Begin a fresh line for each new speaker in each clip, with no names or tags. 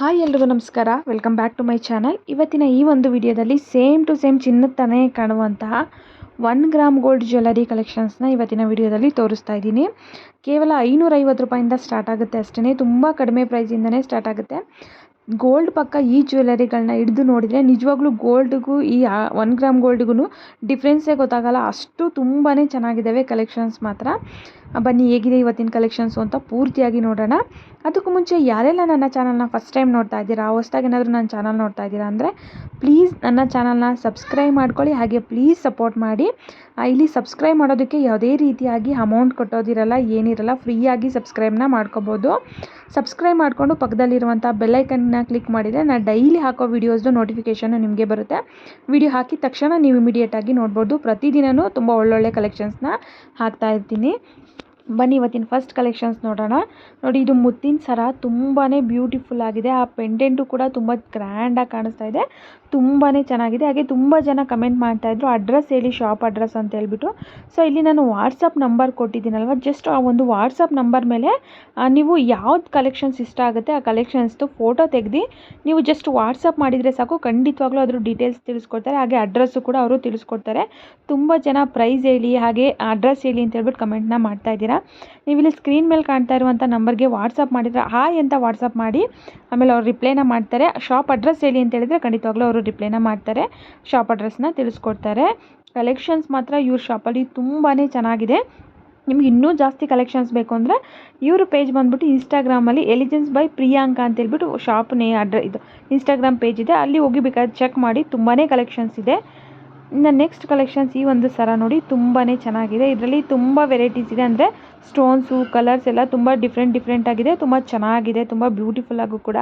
Hi ಎಲ್ರಿಗೂ ನಮಸ್ಕಾರ. Welcome back to my channel ಇವತ್ತಿನ ಈ ಒಂದು ವಿಡಿಯೋದಲ್ಲಿ ಸೇಮ್ ಟು ಸೇಮ್ ಚಿನ್ನದ ತಾನೇ ಕಾಣುವಂತಹ ಒನ್ ಗ್ರಾಮ್ ಗೋಲ್ಡ್ ಜ್ಯುವೆಲರಿ ಕಲೆಕ್ಷನ್ಸ್ನ ಇವತ್ತಿನ ವಿಡಿಯೋದಲ್ಲಿ ತೋರಿಸ್ತಾ ಇದ್ದೀನಿ. ಕೇವಲ ಐನೂರೈವತ್ತು ರೂಪಾಯಿಂದ ಸ್ಟಾರ್ಟ್ ಆಗುತ್ತೆ ಅಷ್ಟೇ ತುಂಬ ಕಡಿಮೆ ಪ್ರೈಸಿಂದನೇ ಸ್ಟಾರ್ಟ್ ಆಗುತ್ತೆ. ಗೋಲ್ಡ್ ಪಕ್ಕ ಈ ಜ್ಯುವೆಲರಿಗಳನ್ನ ಹಿಡಿದು ನೋಡಿದರೆ ನಿಜವಾಗ್ಲೂ ಗೋಲ್ಡ್ಗೂ ಈ ಒನ್ ಗ್ರಾಮ್ ಗೋಲ್ಡ್ಗೂ ಡಿಫ್ರೆನ್ಸೇ ಗೊತ್ತಾಗಲ್ಲ. ಅಷ್ಟು ತುಂಬಾ ಚೆನ್ನಾಗಿದ್ದಾವೆ ಕಲೆಕ್ಷನ್ಸ್ ಮಾತ್ರ. ಬನ್ನಿ ಹೇಗಿದೆ ಇವತ್ತಿನ ಕಲೆಕ್ಷನ್ಸು ಅಂತ ಪೂರ್ತಿಯಾಗಿ ನೋಡೋಣ. ಅದಕ್ಕೂ ಮುಂಚೆ ಯಾರೆಲ್ಲ ನನ್ನ ಚಾನಲ್ನ ಫಸ್ಟ್ ಟೈಮ್ ನೋಡ್ತಾ ಇದ್ದೀರಾ, ಹೊಸ್ದಾಗಿ ಏನಾದರೂ ನನ್ನ ಚಾನಲ್ ನೋಡ್ತಾ ಇದ್ದೀರಾ ಅಂದರೆ ಪ್ಲೀಸ್ ನನ್ನ ಚಾನಲ್ನ ಸಬ್ಸ್ಕ್ರೈಬ್ ಮಾಡ್ಕೊಳ್ಳಿ, ಹಾಗೆ ಪ್ಲೀಸ್ ಸಪೋರ್ಟ್ ಮಾಡಿ. ಇಲ್ಲಿ ಸಬ್ಸ್ಕ್ರೈಬ್ ಮಾಡೋದಕ್ಕೆ ಯಾವುದೇ ರೀತಿಯಾಗಿ ಅಮೌಂಟ್ ಕೊಟ್ಟೋದಿರಲ್ಲ, ಏನಿರಲ್ಲ ಫ್ರೀಯಾಗಿ ಸಬ್ಸ್ಕ್ರೈಬ್ನ ಮಾಡ್ಕೋಬೋದು. ಸಬ್ಸ್ಕ್ರೈಬ್ ಮಾಡಿಕೊಂಡು ಪಕ್ಕದಲ್ಲಿರುವಂಥ ಬೆಲ್ಲೈಕನ್ನ ಕ್ಲಿಕ್ ಮಾಡಿದರೆ ನಾನು ಡೈಲಿ ಹಾಕೋ ವೀಡಿಯೋಸ್ದು ನೋಟಿಫಿಕೇಷನ್ ನಿಮಗೆ ಬರುತ್ತೆ. ವಿಡಿಯೋ ಹಾಕಿದ ತಕ್ಷಣ ನೀವು ಇಮಿಡಿಯೇಟಾಗಿ ನೋಡ್ಬೋದು. ಪ್ರತಿದಿನವೂ ತುಂಬ ಒಳ್ಳೊಳ್ಳೆ ಕಲೆಕ್ಷನ್ಸ್ನ ಹಾಕ್ತಾ ಇರ್ತೀನಿ. ಬನ್ನಿ ಇವತ್ತಿನ ಫಸ್ಟ್ ಕಲೆಕ್ಷನ್ಸ್ ನೋಡೋಣ. ನೋಡಿ, ಇದು ಮುತ್ತಿನ ಸರ ತುಂಬಾ ಬ್ಯೂಟಿಫುಲ್ ಆಗಿದೆ. ಆ ಪೆಂಡೆಂಟು ಕೂಡ ತುಂಬ ಗ್ರ್ಯಾಂಡಾಗಿ ಕಾಣಿಸ್ತಾ ಇದೆ. ತುಂಬಾ ಚೆನ್ನಾಗಿದೆ. ಹಾಗೆ ತುಂಬ ಜನ ಕಮೆಂಟ್ ಮಾಡ್ತಾಯಿದ್ರು ಅಡ್ರೆಸ್ ಹೇಳಿ ಶಾಪ್ ಅಡ್ರೆಸ್ ಅಂತ ಹೇಳ್ಬಿಟ್ಟು. ಸೊ ಇಲ್ಲಿ ನಾನು ವಾಟ್ಸಪ್ ನಂಬರ್ ಕೊಟ್ಟಿದ್ದೀನಲ್ವ? ಜಸ್ಟ್ ಆ ಒಂದು ವಾಟ್ಸಪ್ ನಂಬರ್ ಮೇಲೆ ನೀವು ಯಾವ್ದು ಕಲೆಕ್ಷನ್ಸ್ ಇಷ್ಟ ಆಗುತ್ತೆ, ಆ ಕಲೆಕ್ಷನ್ಸ್ದು ಫೋಟೋ ತೆಗೆದು, ನೀವು ಜಸ್ಟ್ ವಾಟ್ಸಪ್ ಮಾಡಿದರೆ ಸಾಕು. ಖಂಡಿತವಾಗ್ಲೂ ಅದ್ರ ಡೀಟೇಲ್ಸ್ ತಿಳಿಸ್ಕೊಡ್ತಾರೆ. ಹಾಗೆ ಅಡ್ರೆಸ್ಸು ಕೂಡ ಅವರು ತಿಳಿಸ್ಕೊಡ್ತಾರೆ. ತುಂಬ ಜನ ಪ್ರೈಸ್ ಹೇಳಿ, ಹಾಗೆ ಅಡ್ರೆಸ್ ಹೇಳಿ ಅಂತ ಹೇಳ್ಬಿಟ್ಟು ಕಮೆಂಟ್ನ ಮಾಡ್ತಾ ಇದ್ದೀರಾ? ನೀವು ಇಲ್ಲಿ ಸ್ಕ್ರೀನ್ ಮೇಲೆ ಕಾಣ್ತಾ ಇರುವಂಥ ನಂಬರ್ಗೆ ವಾಟ್ಸಪ್ ಮಾಡಿದರೆ ಹಾಯ್ ಅಂತ ವಾಟ್ಸಪ್ ಮಾಡಿ, ಆಮೇಲೆ ಅವ್ರು ರಿಪ್ಲೈನ ಮಾಡ್ತಾರೆ. ಶಾಪ್ ಅಡ್ರೆಸ್ ಹೇಳಿ ಅಂತ ಹೇಳಿದರೆ ಖಂಡಿತವಾಗ್ಲೂ ಅವರು ರಿಪ್ಲೈನ ಮಾಡ್ತಾರೆ. ಶಾಪ್ ಅಡ್ರೆಸ್ನ ತಿಳಿಸ್ಕೊಡ್ತಾರೆ. ಕಲೆಕ್ಷನ್ಸ್ ಮಾತ್ರ ಇವ್ರ ಶಾಪಲ್ಲಿ ತುಂಬಾ ಚೆನ್ನಾಗಿದೆ. ನಿಮ್ಗೆ ಇನ್ನೂ ಜಾಸ್ತಿ ಕಲೆಕ್ಷನ್ಸ್ ಬೇಕು ಅಂದರೆ ಇವ್ರ ಪೇಜ್ ಬಂದ್ಬಿಟ್ಟು ಇನ್ಸ್ಟಾಗ್ರಾಮಲ್ಲಿ ಎಲಿಜೆನ್ಸ್ ಬೈ ಪ್ರಿಯಾಂಕಾ ಅಂತ ಹೇಳ್ಬಿಟ್ಟು ಶಾಪ್ ನೇ ಅಡ್ರ ಇದು ಇನ್ಸ್ಟಾಗ್ರಾಮ್ ಪೇಜ್ ಇದೆ. ಅಲ್ಲಿ ಹೋಗಿ ಬೇಕಾದ್ರೆ ಚೆಕ್ ಮಾಡಿ ತುಂಬಾ ಕಲೆಕ್ಷನ್ಸ್ ಇದೆ. ಇನ್ನು ನೆಕ್ಸ್ಟ್ ಕಲೆಕ್ಷನ್ಸ್ ಈ ಒಂದು ಸರ ನೋಡಿ ತುಂಬಾ ಚೆನ್ನಾಗಿದೆ. ಇದರಲ್ಲಿ ತುಂಬ ವೆರೈಟೀಸ್ ಇದೆ ಅಂದರೆ ಸ್ಟೋನ್ಸು ಕಲರ್ಸ್ ಎಲ್ಲ ತುಂಬ ಡಿಫ್ರೆಂಟ್ ಡಿಫ್ರೆಂಟ್ ಆಗಿದೆ. ತುಂಬ ಚೆನ್ನಾಗಿದೆ. ತುಂಬ ಬ್ಯೂಟಿಫುಲ್ ಆಗೂ ಕೂಡ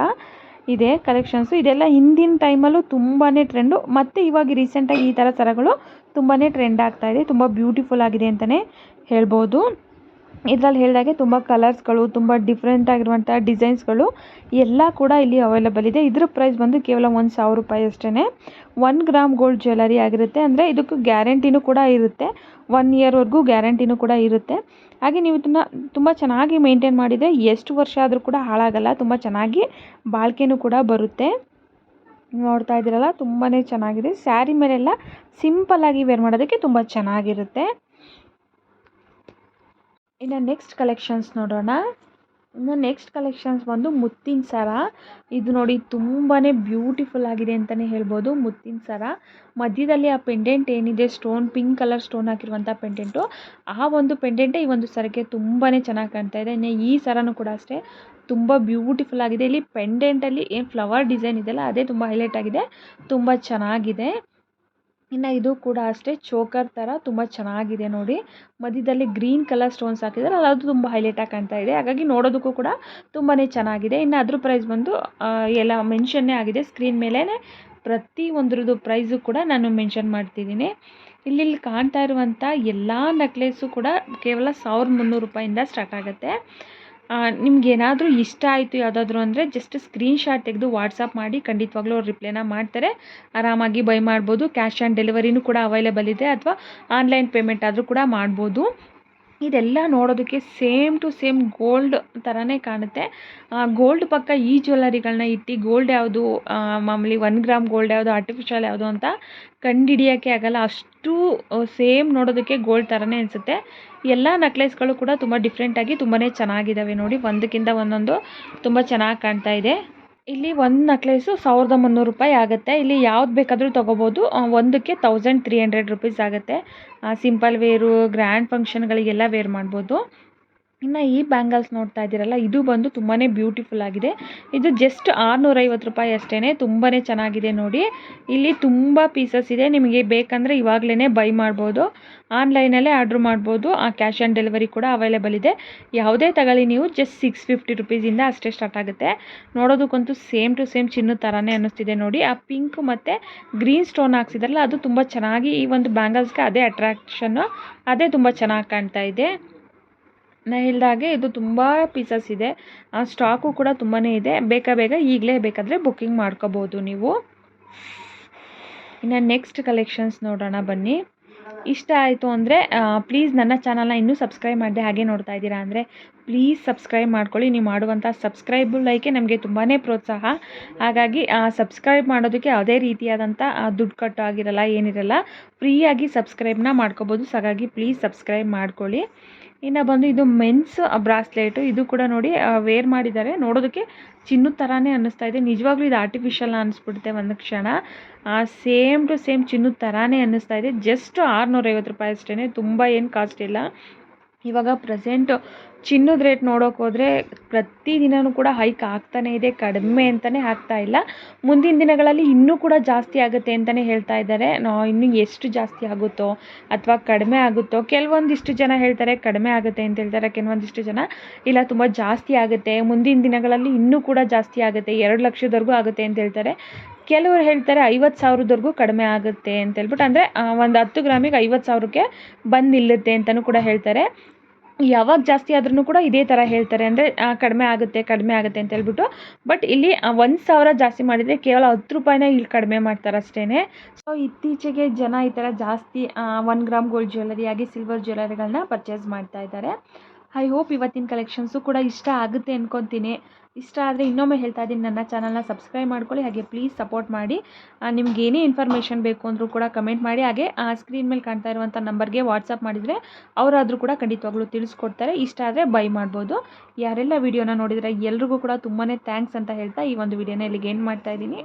ಇದೆ ಕಲೆಕ್ಷನ್ಸು ಇದೆಲ್ಲ ಹಿಂದಿನ ಟೈಮಲ್ಲೂ ತುಂಬಾ ಟ್ರೆಂಡು ಮತ್ತು ಇವಾಗ ರೀಸೆಂಟಾಗಿ ಈ ಥರ ಸರಗಳು ತುಂಬಾ ಟ್ರೆಂಡ್ ಆಗ್ತಾ ಇದೆ. ತುಂಬ ಬ್ಯೂಟಿಫುಲ್ ಆಗಿದೆ ಅಂತಲೇ ಹೇಳ್ಬೋದು. ಇದರಲ್ಲಿ ಹೇಳಿದಾಗೆ ತುಂಬ ಕಲರ್ಸ್ಗಳು ತುಂಬ ಡಿಫ್ರೆಂಟ್ ಆಗಿರುವಂಥ ಡಿಸೈನ್ಸ್ಗಳು ಎಲ್ಲ ಕೂಡ ಇಲ್ಲಿ ಅವೈಲಬಲ್ ಇದೆ. ಇದ್ರ ಪ್ರೈಸ್ ಬಂದು ಕೇವಲ ಒಂದು ಸಾವಿರ ರೂಪಾಯಿ ಅಷ್ಟೇ ಒನ್ ಗ್ರಾಮ್ ಗೋಲ್ಡ್ ಜ್ಯುವೆಲರಿ ಆಗಿರುತ್ತೆ. ಅಂದರೆ ಇದಕ್ಕೂ ಗ್ಯಾರಂಟಿನೂ ಕೂಡ ಇರುತ್ತೆ. ಒನ್ ಇಯರ್ವರೆಗೂ ಗ್ಯಾರಂಟಿನೂ ಕೂಡ ಇರುತ್ತೆ. ಹಾಗೆ ನೀವು ಇದನ್ನು ತುಂಬ ಚೆನ್ನಾಗಿ ಮೇಂಟೈನ್ ಮಾಡಿದರೆ ಎಷ್ಟು ವರ್ಷ ಆದರೂ ಕೂಡ ಹಾಳಾಗಲ್ಲ. ತುಂಬ ಚೆನ್ನಾಗಿ ಬಾಳಿಕೆನೂ ಕೂಡ ಬರುತ್ತೆ. ನೋಡ್ತಾ ಇದ್ದೀರಲ್ಲ ತುಂಬಾ ಚೆನ್ನಾಗಿದೆ. ಸ್ಯಾರಿ ಮೇಲೆಲ್ಲ ಸಿಂಪಲ್ಲಾಗಿ ವೇರ್ ಮಾಡೋದಕ್ಕೆ ತುಂಬ ಚೆನ್ನಾಗಿರುತ್ತೆ. ಇನ್ನು ನೆಕ್ಸ್ಟ್ ಕಲೆಕ್ಷನ್ಸ್ ನೋಡೋಣ. ಇನ್ನು ನೆಕ್ಸ್ಟ್ ಕಲೆಕ್ಷನ್ಸ್ ಬಂದು ಮುತ್ತಿನ ಸರ. ಇದು ನೋಡಿ ತುಂಬಾ ಬ್ಯೂಟಿಫುಲ್ ಆಗಿದೆ ಅಂತಲೇ ಹೇಳ್ಬೋದು ಮುತ್ತಿನ ಸರ. ಮಧ್ಯದಲ್ಲಿ ಆ ಪೆಂಡೆಂಟ್ ಏನಿದೆ ಸ್ಟೋನ್ ಪಿಂಕ್ ಕಲರ್ ಸ್ಟೋನ್ ಹಾಕಿರುವಂಥ ಪೆಂಡೆಂಟು ಆ ಒಂದು ಪೆಂಡೆಂಟೇ ಈ ಒಂದು ಸರಕ್ಕೆ ತುಂಬಾ ಚೆನ್ನಾಗಿ ಕಾಣ್ತಾ ಇದೆ. ಇನ್ನು ಈ ಸರನೂ ಕೂಡ ಅಷ್ಟೇ. ತುಂಬ ಬ್ಯೂಟಿಫುಲ್ ಆಗಿದೆ. ಇಲ್ಲಿ ಪೆಂಡೆಂಟಲ್ಲಿ ಏನು ಫ್ಲವರ್ ಡಿಸೈನ್ ಇದೆಯಲ್ಲ, ಅದೇ ತುಂಬ ಹೈಲೈಟ್ ಆಗಿದೆ. ತುಂಬ ಚೆನ್ನಾಗಿದೆ. ಇನ್ನು ಇದು ಕೂಡ ಅಷ್ಟೇ, ಚೋಕರ್ ಥರ ತುಂಬ ಚೆನ್ನಾಗಿದೆ ನೋಡಿ. ಮಧ್ಯದಲ್ಲಿ ಗ್ರೀನ್ ಕಲರ್ ಸ್ಟೋನ್ಸ್ ಹಾಕಿದ್ದಾರೆ ಅದು ತುಂಬ ಹೈಲೈಟಾಗಿ ಕಾಣ್ತಾ ಇದೆ. ಹಾಗಾಗಿ ನೋಡೋದಕ್ಕೂ ಕೂಡ ತುಂಬಾ ಚೆನ್ನಾಗಿದೆ. ಇನ್ನು ಅದ್ರ ಪ್ರೈಸ್ ಬಂದು ಎಲ್ಲ ಮೆನ್ಷನ್ನೇ ಆಗಿದೆ. ಸ್ಕ್ರೀನ್ ಮೇಲೇ ಪ್ರತಿ ಒಂದ್ರದ್ದು ಪ್ರೈಸು ಕೂಡ ನಾನು ಮೆನ್ಷನ್ ಮಾಡ್ತಿದ್ದೀನಿ. ಇಲ್ಲಿ ಇಲ್ಲಿ ಕಾಣ್ತಾ ಇರುವಂಥ ಎಲ್ಲ ನೆಕ್ಲೆಸ್ಸು ಕೂಡ ಕೇವಲ ಸಾವಿರದ ಮುನ್ನೂರು ರೂಪಾಯಿಂದ ಸ್ಟಾರ್ಟ್ ಆಗುತ್ತೆ. ನಿಮ್ಗೆ ಏನಾದರೂ ಇಷ್ಟ ಆಯಿತು ಯಾವುದಾದ್ರೂ ಅಂದರೆ ಜಸ್ಟ್ ಸ್ಕ್ರೀನ್ಶಾಟ್ ತೆಗೆದು ವಾಟ್ಸಪ್ ಮಾಡಿ ಖಂಡಿತವಾಗ್ಲೂ ಅವ್ರು ರಿಪ್ಲೈನ ಮಾಡ್ತಾರೆ. ಆರಾಮಾಗಿ ಬೈ ಮಾಡ್ಬೋದು. ಕ್ಯಾಶ್ ಆನ್ ಡೆಲಿವರಿನೂ ಕೂಡ ಅವೈಲೇಬಲ್ ಇದೆ. ಅಥವಾ ಆನ್ಲೈನ್ ಪೇಮೆಂಟ್ ಆದರೂ ಕೂಡ ಮಾಡ್ಬೋದು. ಇದೆಲ್ಲ ನೋಡೋದಕ್ಕೆ ಸೇಮ್ ಟು ಸೇಮ್ ಗೋಲ್ಡ್ ಥರನೇ ಕಾಣುತ್ತೆ. ಗೋಲ್ಡ್ ಪಕ್ಕ ಈ ಜ್ಯುವೆಲ್ಲರಿಗಳನ್ನ ಇಟ್ಟು ಗೋಲ್ಡ್ ಯಾವುದು ಮಾಮೂಲಿ ಒನ್ ಗ್ರಾಮ್ ಗೋಲ್ಡ್ ಯಾವುದು ಆರ್ಟಿಫಿಷಿಯಲ್ ಯಾವುದು ಅಂತ ಕಂಡುಹಿಡಿಯೋಕ್ಕೆ ಆಗಲ್ಲ. ಅಷ್ಟು ಸೇಮ್ ನೋಡೋದಕ್ಕೆ ಗೋಲ್ಡ್ ಥರನೇ ಅನಿಸುತ್ತೆ. ಎಲ್ಲ ನೆಕ್ಲೆಸ್ಗಳು ಕೂಡ ತುಂಬ ಡಿಫ್ರೆಂಟಾಗಿ ತುಂಬಾ ಚೆನ್ನಾಗಿದ್ದಾವೆ ನೋಡಿ. ಒಂದಕ್ಕಿಂತ ಒಂದೊಂದು ತುಂಬ ಚೆನ್ನಾಗಿ ಕಾಣ್ತಾ ಇದೆ. ಇಲ್ಲಿ ಒಂದು ನೆಕ್ಲೇಸ್ ಸಾವಿರದ ಮುನ್ನೂರು ರೂಪಾಯಿ ಆಗುತ್ತೆ. ಇಲ್ಲಿ ಯಾವ್ದು ಬೇಕಾದರೂ ತೊಗೋಬೋದು. ಒಂದಕ್ಕೆ ತೌಸಂಡ್ ತ್ರೀ ಹಂಡ್ರೆಡ್ ರುಪೀಸ್ ಆಗುತ್ತೆ. ಸಿಂಪಲ್ ವೇರು ಗ್ರ್ಯಾಂಡ್ ಫಂಕ್ಷನ್ಗಳಿಗೆಲ್ಲ ವೇರ್ ಮಾಡ್ಬೋದು. ಇನ್ನು ಈ ಬ್ಯಾಂಗಲ್ಸ್ ನೋಡ್ತಾ ಇದ್ದೀರಲ್ಲ, ಇದು ಬಂದು ತುಂಬಾ ಬ್ಯೂಟಿಫುಲ್ ಆಗಿದೆ. ಇದು ಜಸ್ಟ್ ಆರುನೂರೈವತ್ತು ರೂಪಾಯಿ ಅಷ್ಟೇ ತುಂಬಾ ಚೆನ್ನಾಗಿದೆ ನೋಡಿ. ಇಲ್ಲಿ ತುಂಬ ಪೀಸಸ್ ಇದೆ, ನಿಮಗೆ ಬೇಕಂದರೆ ಇವಾಗಲೇ ಬೈ ಮಾಡ್ಬೋದು. ಆನ್ಲೈನಲ್ಲೇ ಆರ್ಡ್ರ್ ಮಾಡ್ಬೋದು, ಆ ಕ್ಯಾಶ್ ಆನ್ ಡೆಲಿವರಿ ಕೂಡ ಅವೈಲೇಬಲ್ ಇದೆ. ಯಾವುದೇ ತಗೊಳ್ಳಿ ನೀವು ಜಸ್ಟ್ ಸಿಕ್ಸ್ ಫಿಫ್ಟಿ ರುಪೀಸಿಂದ ಅಷ್ಟೇ ಸ್ಟಾರ್ಟ್ ಆಗುತ್ತೆ. ನೋಡೋದಕ್ಕಂತೂ ಸೇಮ್ ಟು ಸೇಮ್ ಚಿನ್ನ ಥರನೇ ಅನ್ನಿಸ್ತಿದೆ ನೋಡಿ. ಆ ಪಿಂಕ್ ಮತ್ತು ಗ್ರೀನ್ ಸ್ಟೋನ್ ಹಾಕ್ಸಿದ್ರಲ್ಲ, ಅದು ತುಂಬ ಚೆನ್ನಾಗಿ ಈ ಒಂದು ಬ್ಯಾಂಗಲ್ಸ್ಗೆ ಅದೇ ಅಟ್ರಾಕ್ಷನ್ನು ಅದೇ ತುಂಬ ಚೆನ್ನಾಗಿ ಕಾಣ್ತಾ ಇದೆ. ನಾ ಹೇಳಿದಾಗೆ ಇದು ತುಂಬ ಪೀಸಸ್ ಇದೆ. ಸ್ಟಾಕು ಕೂಡ ತುಂಬಾ ಇದೆ. ಬೇಗ ಬೇಗ ಈಗಲೇ ಬೇಕಾದರೆ ಬುಕ್ಕಿಂಗ್ ಮಾಡ್ಕೋಬೋದು ನೀವು. ಇನ್ನು ನೆಕ್ಸ್ಟ್ ಕಲೆಕ್ಷನ್ಸ್ ನೋಡೋಣ ಬನ್ನಿ. ಇಷ್ಟ ಆಯಿತು ಅಂದರೆ ಪ್ಲೀಸ್ ನನ್ನ ಚಾನಲ್ನ ಇನ್ನೂ ಸಬ್ಸ್ಕ್ರೈಬ್ ಮಾಡಿದೆ ಹಾಗೆ ನೋಡ್ತಾ ಇದ್ದೀರಾ ಅಂದರೆ ಪ್ಲೀಸ್ ಸಬ್ಸ್ಕ್ರೈಬ್ ಮಾಡ್ಕೊಳ್ಳಿ. ನೀವು ಮಾಡುವಂಥ ಸಬ್ಸ್ಕ್ರೈಬ್ ಲೈಕೆ ನಮಗೆ ತುಂಬಾ ಪ್ರೋತ್ಸಾಹ. ಹಾಗಾಗಿ ಸಬ್ಸ್ಕ್ರೈಬ್ ಮಾಡೋದಕ್ಕೆ ಯಾವುದೇ ರೀತಿಯಾದಂಥ ದುಡ್ಡು ಕಟ್ಟು ಆಗಿರಲ್ಲ, ಏನಿರಲ್ಲ ಫ್ರೀಯಾಗಿ ಸಬ್ಸ್ಕ್ರೈಬ್ನ ಮಾಡ್ಕೋಬೋದು. ಹಾಗಾಗಿ ಪ್ಲೀಸ್ ಸಬ್ಸ್ಕ್ರೈಬ್ ಮಾಡ್ಕೊಳ್ಳಿ. ಇನ್ನು ಬಂದು ಇದು ಮೆನ್ಸ್ ಬ್ರಾಸ್ಲೆಟು, ಇದು ಕೂಡ ನೋಡಿ ವೇರ್ ಮಾಡಿದ್ದಾರೆ. ನೋಡೋದಕ್ಕೆ ಚಿನ್ನದ ಥರನೇ ಅನ್ನಿಸ್ತಾ ಇದೆ. ನಿಜವಾಗ್ಲೂ ಇದು ಆರ್ಟಿಫಿಷಿಯಲ್ ಅನ್ನಿಸ್ಬಿಡುತ್ತೆ ಒಂದು ಕ್ಷಣ. ಸೇಮ್ ಟು ಸೇಮ್ ಚಿನ್ನದ ಥರನೇ ಅನ್ನಿಸ್ತಾ ಇದೆ. ಜಸ್ಟ್ ಆರುನೂರೈವತ್ತು ರೂಪಾಯಿ ಅಷ್ಟೇ ತುಂಬ ಏನು ಕಾಸ್ಟ್ ಇಲ್ಲ. ಇವಾಗ ಪ್ರೆಸೆಂಟ್ ಚಿನ್ನದ ರೇಟ್ ನೋಡೋಕೆ ಹೋದರೆ ಪ್ರತಿದಿನವೂ ಕೂಡ ಹೈಕ್ ಆಗ್ತಾನೇ ಇದೆ, ಕಡಿಮೆ ಅಂತಲೇ ಆಗ್ತಾ ಇಲ್ಲ. ಮುಂದಿನ ದಿನಗಳಲ್ಲಿ ಇನ್ನೂ ಕೂಡ ಜಾಸ್ತಿ ಆಗುತ್ತೆ ಅಂತಲೇ ಹೇಳ್ತಾ ಇದ್ದಾರೆ. ನಾ ಇನ್ನೂ ಎಷ್ಟು ಜಾಸ್ತಿ ಆಗುತ್ತೋ ಅಥವಾ ಕಡಿಮೆ ಆಗುತ್ತೋ, ಕೆಲವೊಂದಿಷ್ಟು ಜನ ಹೇಳ್ತಾರೆ ಕಡಿಮೆ ಆಗುತ್ತೆ ಅಂತ ಹೇಳ್ತಾರೆ, ಕೆಲವೊಂದಿಷ್ಟು ಜನ ಇಲ್ಲ ತುಂಬ ಜಾಸ್ತಿ ಆಗುತ್ತೆ. ಮುಂದಿನ ದಿನಗಳಲ್ಲಿ ಇನ್ನೂ ಕೂಡ ಜಾಸ್ತಿ ಆಗುತ್ತೆ, ಎರಡು ಲಕ್ಷದವರೆಗೂ ಆಗುತ್ತೆ ಅಂತ ಹೇಳ್ತಾರೆ. ಕೆಲವರು ಹೇಳ್ತಾರೆ ಐವತ್ತು ಸಾವಿರದವರೆಗೂ ಕಡಿಮೆ ಆಗುತ್ತೆ ಅಂತ ಹೇಳ್ಬಿಟ್ಟು, ಅಂದರೆ ಒಂದು ಹತ್ತು ಗ್ರಾಮಿಗೆ ಐವತ್ತು ಸಾವಿರಕ್ಕೆ ಬಂದು ನಿಲ್ಲುತ್ತೆ ಅಂತಲೂ ಕೂಡ ಹೇಳ್ತಾರೆ. ಯಾವಾಗ ಜಾಸ್ತಿ ಆದ್ರೂ ಕೂಡ ಇದೇ ಥರ ಹೇಳ್ತಾರೆ. ಅಂದರೆ ಕಡಿಮೆ ಆಗುತ್ತೆ ಕಡಿಮೆ ಆಗುತ್ತೆ ಅಂತ ಹೇಳ್ಬಿಟ್ಟು. ಬಟ್ ಇಲ್ಲಿ ಒಂದು ಸಾವಿರ ಜಾಸ್ತಿ ಮಾಡಿದರೆ ಕೇವಲ ಹತ್ತು ರೂಪಾಯಿನ ಇಲ್ಲಿ ಕಡಿಮೆ ಮಾಡ್ತಾರೆ ಅಷ್ಟೇ ಸೊ ಇತ್ತೀಚೆಗೆ ಜನ ಈ ಥರ ಜಾಸ್ತಿ ಒನ್ ಗ್ರಾಮ್ ಗೋಲ್ಡ್ ಜ್ಯುವೆಲರಿ ಆಗಿ ಸಿಲ್ವರ್ ಜ್ಯುವೆಲರಿಗಳನ್ನ ಪರ್ಚೇಸ್ ಮಾಡ್ತಾ ಇದ್ದಾರೆ. ಐ ಹೋಪ್ ಇವತ್ತಿನ ಕಲೆಕ್ಷನ್ಸು ಕೂಡ ಇಷ್ಟ ಆಗುತ್ತೆ ಅಂದ್ಕೊತೀನಿ ಇಷ್ಟ ಆದರೆ ಇನ್ನೊಮ್ಮೆ ಹೇಳ್ತಾ ಇದ್ದೀನಿ, ನನ್ನ ಚಾನಲ್ನ ಸಬ್ಸ್ಕ್ರೈಬ್ ಮಾಡ್ಕೊಳ್ಳಿ, ಹಾಗೆ ಪ್ಲೀಸ್ ಸಪೋರ್ಟ್ ಮಾಡಿ. ನಿಮ್ಗೆ ಏನೇ ಇನ್ಫಾರ್ಮೇಷನ್ ಬೇಕು ಅಂದರೂ ಕೂಡ ಕಮೆಂಟ್ ಮಾಡಿ. ಹಾಗೆ, ಆ ಸ್ಕ್ರೀನ್ ಮೇಲೆ ಕಾಣ್ತಾ ಇರುವಂಥ ನಂಬರ್ಗೆ ವಾಟ್ಸಪ್ ಮಾಡಿದರೆ ಅವರಾದರೂ ಕೂಡ ಖಂಡಿತವಾಗ್ಲೂ ತಿಳಿಸ್ಕೊಡ್ತಾರೆ. ಇಷ್ಟ ಆದರೆ ಬೈ ಮಾಡ್ಬೋದು. ಯಾರೆಲ್ಲ ವಿಡಿಯೋನ ನೋಡಿದರೆ ಎಲ್ರಿಗೂ ಕೂಡ ತುಂಬಾ ಥ್ಯಾಂಕ್ಸ್ ಅಂತ ಹೇಳ್ತಾ ಈ ಒಂದು ವಿಡಿಯೋನ ಇಲ್ಲಿಗೆ ಏನು ಮಾಡ್ತಾ ಇದ್ದೀನಿ.